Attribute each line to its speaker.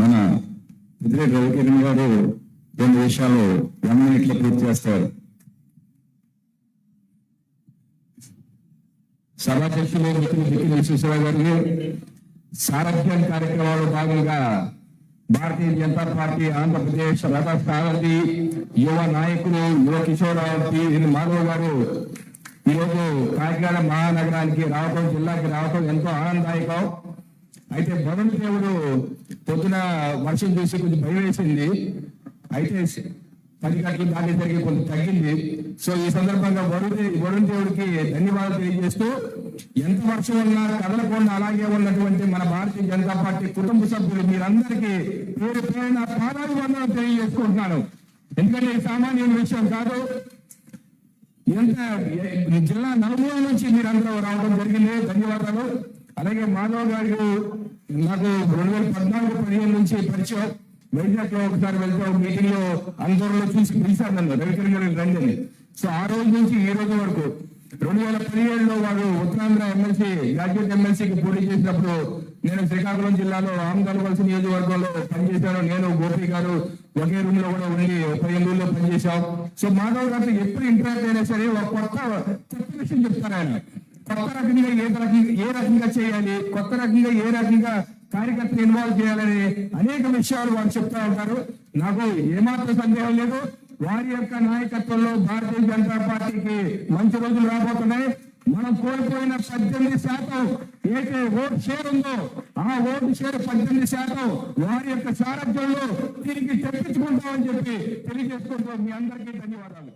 Speaker 1: మన పెద్దిరెడ్డి రవికిరణ్ గారు రెండు విషయాలు వన్ మినిట్ పూర్తి చేస్తారు. సభాధ్యక్షులు మిత్రులు విశ్వేశ్వరరావు గారికి సారథ్యం కార్యక్రమంలో భాగంగా భారతీయ జనతా పార్టీ ఆంధ్రప్రదేశ్ రథ సారథి యువ నాయకులు యువ కిషోరావు మాధవ్ గారు ఈరోజు కాకినాడ మహానగరానికి రావటం జిల్లాకి రావటం ఎంతో ఆనందదాయకం. అయితే వరుణ్ దేవుడు పొద్దున వర్షం చూసి కొంచెం భయం వేసింది. అయితే పది గంటలు దాటేసరికి కొంచెం తగ్గింది. సో ఈ సందర్భంగా వరుణ్ దే- వరుణ్ దేవుడికి ధన్యవాదాలు తెలియజేస్తూ ఎంత వర్షం ఉన్నా కదలకుండా అలాగే ఉన్నటువంటి మన భారతీయ జనతా పార్టీ కుటుంబ సభ్యులు మీరందరికీ పేరు పేరున పాదాలు వందనం తెలియజేసుకుంటున్నాను. ఎందుకంటే సామాన్య విషయం కాదు. ఎంత ఈ జిల్లా నలుమూల నుంచి మీరందరూ రావడం జరిగింది. ధన్యవాదాలు. అలాగే మాధవ్ గారు నాకు రెండు వేల పద్నాలుగు పదిహేను నుంచి పరిచయం. వైజాగ్లో ఒకసారి వెళ్తాం మీటింగ్లో అందరిలో చూసి పిలిచారు నన్ను. రవికర్ గారు రండి అని. సో ఆ రోజు నుంచి ఈ రోజు వరకు రెండు వేల పదిహేడులో వారు ఉత్తరాంధ్ర ఎమ్మెల్సీ గ్రాడ్యుయేట్ ఎమ్మెల్సీకి పోటీ చేసినప్పుడు నేను శ్రీకాకుళం జిల్లాలో ఆమదలవలసి నియోజకవర్గంలో పనిచేశాను. నేను గోపి గారు ఒకే రూమ్లో కూడా ఉండి పదిహేను రోజుల్లో పనిచేశాం. సో మాధవ్ గారితో ఎప్పుడు ఇంటరాక్ట్ అయినా సరే ఒక కొత్త కొత్త విషయం చెప్తారు ఆయన? కొత్త రకంగా ఏ రకంగా ఏ రకంగా చేయాలి కొత్త రకంగా ఏ రకంగా కార్యకర్తలు ఇన్వాల్వ్ చేయాలని అనేక విషయాలు వారు చెప్తా ఉంటారు. నాకు ఏమాత్రం సందేహం లేదు. వారి యొక్క నాయకత్వంలో భారతీయ జనతా పార్టీకి మంచి రోజులు రాబోతున్నాయి. మనం కోల్పోయిన పద్దెనిమిది శాతం ఏదైతే ఓటు షేర్ ఉందో ఆ ఓటు షేర్ పద్దెనిమిది శాతం వారి యొక్క సారథ్యంలో తిరిగి తెప్పించుకుంటామని చెప్పి తెలియజేసుకుంటూ మీ అందరికీ ధన్యవాదాలు.